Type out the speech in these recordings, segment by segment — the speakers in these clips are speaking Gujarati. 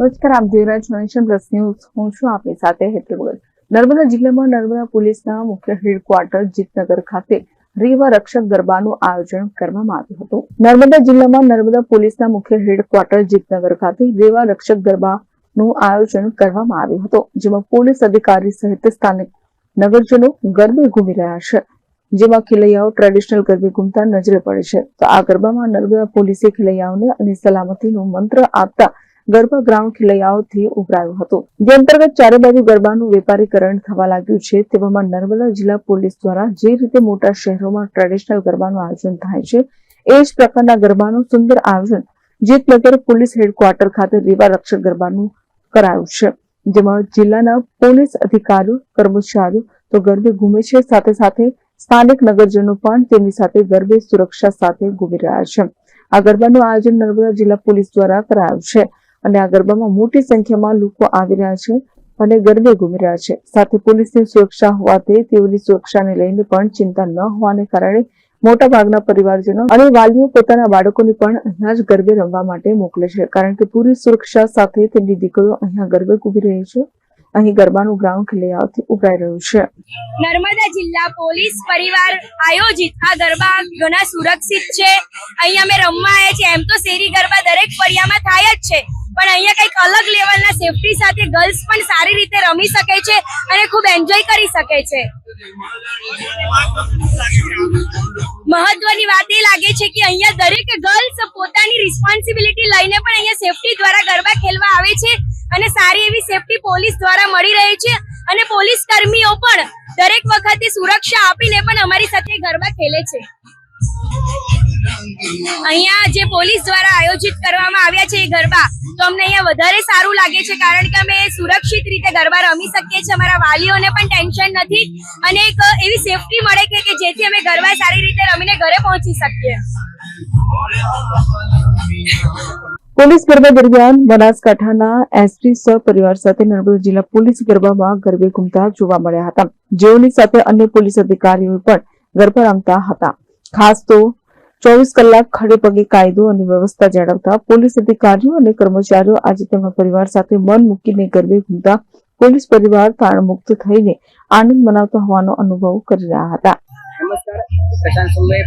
નમસ્કાર, આપ જોઈ રહ્યા છો પ્લસ ન્યૂઝ હું છું આપની સાથે હેતલ નર્મદા જિલ્લામાં નર્મદા પોલીસના મુખ્ય હેડક્વાર્ટર જીતનગર ખાતે રીવા રક્ષક ગરબાનું આયોજન કરવામાં આવ્યું હતું. નર્મદા જિલ્લામાં નર્મદા પોલીસના મુખ્ય હેડક્વાર્ટર જીતનગર ખાતે રેવા રક્ષક ગરબાનું આયોજન કરવામાં આવ્યું હતું, જેમાં પોલીસ અધિકારી સહિત સ્થાનિક નગરજનો ગરબે ઘૂમી રહ્યા છે. જેમાં ખેલૈયાઓ ટ્રેડિશનલ ગરબે ઘૂમતા નજરે પડે છે. તો આ ગરબામાં નર્મદા પોલીસે ખેલૈયાઓને અને સલામતીનો મંત્ર આપતા ગરબા ગ્રાઉન્ડ ખેલૈયાઓથી ઉભરાયું હતું. જે અંતર્ગત ચારે બાજુ ગરબાનું વેપારીકરણ થવા લાગ્યું છે તેવામાં નર્મદા જિલ્લા પોલીસ દ્વારા જે રીતે મોટા શહેરોમાં ટ્રેડિશનલ ગરબાનું આયોજન થાય છે, એ જ પ્રકારના ગરબાનું સુંદર આયોજન જીતનગર પોલીસ હેડક્વાર્ટર ખાતે રેવા રક્ષક ગરબાનું કરાયું છે. જેમાં જિલ્લાના પોલીસ અધિકારીઓ, કર્મચારીઓ તો ગરબે ઘૂમે છે, સાથે સાથે સ્થાનિક નગરજનો પણ તેમની સાથે ગરબે સુરક્ષા સાથે ઘૂમી રહ્યા છે. આ ગરબાનું આયોજન નર્મદા જિલ્લા પોલીસ દ્વારા કરાયું છે. અને આ ગરબામાં મોટી સંખ્યામાં લોકો આવી રહ્યા છે અને ગરબે ઘૂમી રહ્યા છે. સાથે પોલીસની સુરક્ષા હોવાથી તેઓની સુરક્ષાને લઈને પણ ચિંતા ન હોવાને કારણે મોટા ભાગના પરિવારજનો અને વાલીઓ પોતાના બાળકોને પણ અહીંયા જ ગરબે રમવા માટે મોકલે છે. કારણ કે પૂરી સુરક્ષા સાથે તેમની દીકરીઓ અહીંયા ગરબે ઘૂમી રહી છે. અહીં ગરબાનું ગ્રાઉન્ડ ખિલૈયાઓથી ઉભરાઈ રહ્યું છે. નર્મદા જિલ્લા પોલીસ પરિવાર આયોજિત આ ગરબા ઘણા સુરક્ષિત છે. અહીંયા અમે રમવા આવ્યા છીએ. એમ તો શેરી ગરબા દરેક ફળિયામાં થાય જ છે. પણ અહીંયા કંઈક અલગ લેવલના સેફટી સાથે ગર્લ્સ પણ સારી રીતે રમી શકે છે અને ખૂબ એન્જોય કરી શકે છે. મહત્વની વાત એ લાગે છે કે અહીંયા દરેક ગર્લ્સ પોતાની રિસ્પોન્સિબિલિટી લઈને પણ અહીંયા સેફટી દ્વારા ગરબા ખેલવા આવે છે અને સારી એવી સેફટી પોલીસ દ્વારા મળી રહી છે અને પોલીસ કર્મીઓ પણ દરેક વખતે સુરક્ષા આપીને પણ અમારી સાથે ગરબા ખેલે છે. અહીંયા જે પોલીસ દ્વારા આયોજિત કરવામાં આવ્યા છે એ ગરબા, તો અમને અહીંયા વધારે સારું લાગે છે કારણ કે અમે સુરક્ષિત રીતે ગરબા રમી શકીએ છીએ. અમારા વાલીઓને પણ ટેન્શન નથી અને એક એવી સેફટી મળે છે કે જેથી અમે ગરબા સારી રીતે રમીને ઘરે પહોંચી શકીએ. પોલીસ ગરબા દરમિયાન બનાસકાંઠાના એસપી સહપરિવાર સાથે નર્મદા જિલ્લા પોલીસ ગરબામાં ગરબે ઘૂમતા જોવા મળ્યા હતા. જેઓની સાથે અન્ય પોલીસ અધિકારીઓ પણ ગરબા રમતા હતા. ખાસ તો ચોવીસ કલાક ખડે પગે કાયદો અને વ્યવસ્થા જાળવતા પોલીસ અધિકારીઓ અને કર્મચારીઓ આજે તેમના પરિવાર સાથે મન મૂકીને ગરબે ઘૂમતા પોલીસ પરિવાર તાણમુક્ત થઈને આનંદ મનાવતા હોવાનો અનુભવ કરી રહ્યા હતા. નમસ્કાર. પ્રશાંત સુંબે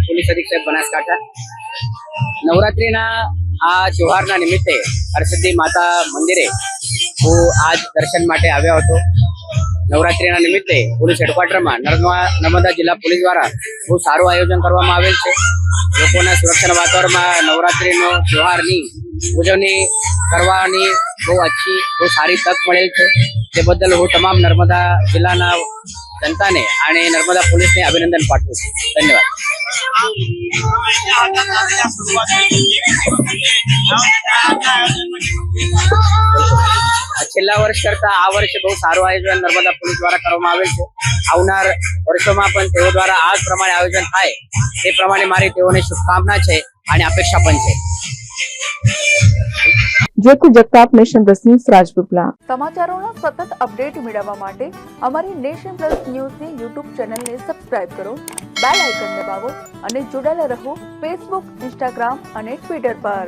આ તહેવારના નિમિત્તે હરસિદ્ધિ માતા મંદિરે હું આજ દર્શન માટે આવ્યો હતો. નવરાત્રિના નિમિત્તે પોલીસ હેડક્વાર્ટરમાં નર્મદા જિલ્લા પોલીસ દ્વારા બહુ સારું આયોજન કરવામાં આવેલ છે. લોકોના સુરક્ષાના વાતાવરણમાં નવરાત્રીનો તહેવારની ઉજવણી કરવાની બહુ અચ્છી, બહુ સારી તક મળેલ છે. તે બદલ હું તમામ નર્મદા જિલ્લાના જનતાને અને નર્મદા પોલીસને અભિનંદન પાઠવું છું. ધન્યવાદ. આ છેલ્લા વર્ષ કરતા આ વર્ષે બહુ સારું આયોજન નર્મદા પોલીસ દ્વારા કરવામાં આવેલ છે. આવનાર વર્ષોમાં પણ તેઓ દ્વારા આ પ્રમાણે આયોજન થાય. તે પ્રમાણે મારી તેઓને શુભકામના છે અને અપેક્ષા પણ છે. Jyoti Jagtap nation plus news Rajpipla સમાચારોના સતત અપડેટ મેળવવા માટે અમારી નેશન પ્લસ ન્યૂઝની યુટ્યુબ ચેનલને સબસ્ક્રાઇબ કરો બેલ આઇકન દબાવો અને જોડાયેલા રહો ફેસબુક ઇન્સ્ટાગ્રામ અને ટ્વિટર પર.